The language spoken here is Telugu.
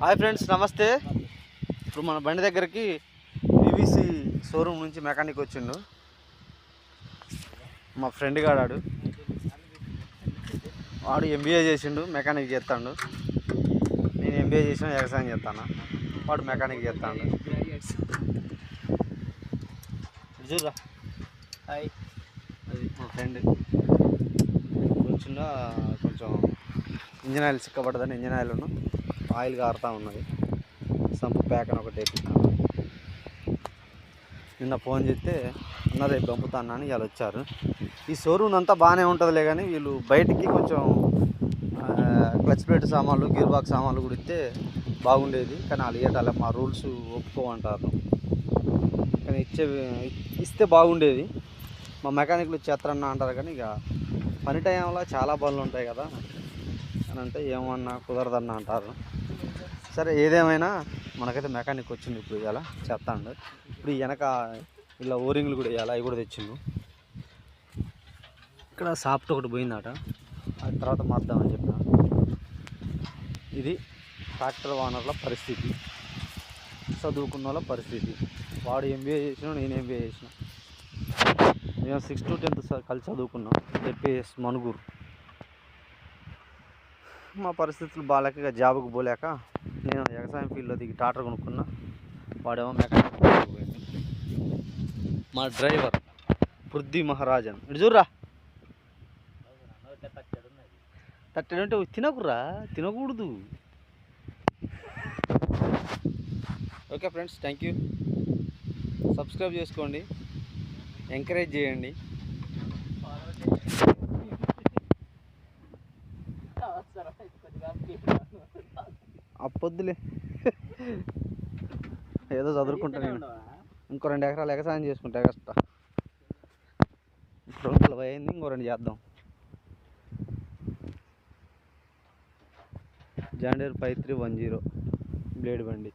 హాయ్ ఫ్రెండ్స్ నమస్తే. ఇప్పుడు మన బండి దగ్గరికి పీవీసీ షోరూమ్ నుంచి మెకానిక్ వచ్చిండు. మా ఫ్రెండ్ గాడాడు. వాడు ఎంబీఏ చేసిండు మెకానిక్ చేస్తాడు. నేను ఎంబీఏ చేసిన వ్యవసాయం చేస్తాను? వాడు మెకానిక్ చేస్తాడు. చూడరా. హాయ్. అది మా ఫ్రెండ్. కూర్చున్నా కొంచెం ఇంజన్ ఆయిల్ చిక్కబడ్డదని ఇంజన్ ఆయిల్ ఆయిల్ కారుతూ ఉన్నది. సంపు ప్యాక్ అని ఒకటి వేపిస్తాను నిన్న ఫోన్ చేస్తే అన్న రేపు పంపుతాను అని వాళ్ళు వచ్చారు. ఈ షోరూమ్ అంతా బాగానే ఉంటుందిలే కానీ వీళ్ళు బయటికి కొంచెం క్లచ్ ప్లేట్ సామాన్లు గీర్ బాక్స్ సామాన్లు కూడా ఇస్తే బాగుండేది. కానీ వాళ్ళు ఇవ్వటాలే మా రూల్స్ ఒప్పుకోమంటారు. కానీ ఇచ్చే ఇస్తే బాగుండేది. మా మెకానిక్లు చేస్తారన్న అంటారు కానీ ఇక పని టైంలో చాలా పనులు ఉంటాయి కదా. అని అంటే ఏమన్నా కుదరదన్న అంటారు. సరే ఏదేమైనా మనకైతే మెకానిక్ వచ్చింది ఇప్పుడు ఇవాళ చేస్తాడు ఇప్పుడు వెనక ఇలా ఓరింగ్లు కూడా ఇవ్వాలి అవి కూడా తెచ్చిండు. ఇక్కడ సాఫ్ట్ ఒకటి పోయిందట. అది తర్వాత మార్దామని చెప్పిన. ఇది ట్రాక్టర్ ఓనర్ల పరిస్థితి. చదువుకున్న వాళ్ళ పరిస్థితి. వాడు ఎంబీఏ చేసిన నేను ఎంబీఏ చేసిన. మేము సిక్స్త్ టు టెన్త్ కలిసి చదువుకున్నాం. జెడ్పిఎస్ మనుగురు. మా పరిస్థితులు బాగాలేక జాబ్కి పోలేక నేను వ్యవసాయం ఫీల్డ్లో దిగి టాటర్ కొనుక్కున్నా వాడేమో మెకానిక్ మా డ్రైవర్ పృథ్వీ మహారాజన్. ఇటు చూడరా. తట్టడంటే తినకురా తినకూడదు. Okay friends thank you. Subscribe చేసుకోండి ఎంకరేజ్ చేయండి. అప్పొద్దులే. ఏదో చదువుకుంటా నేను. ఇంకో రెండు ఎకరాలు ఎగసాయం చేసుకుంటా కష్ట ఇప్పుడు నలభై అయింది ఇంకో రెండు చేద్దాం. John Deere five three one zero blade బండి.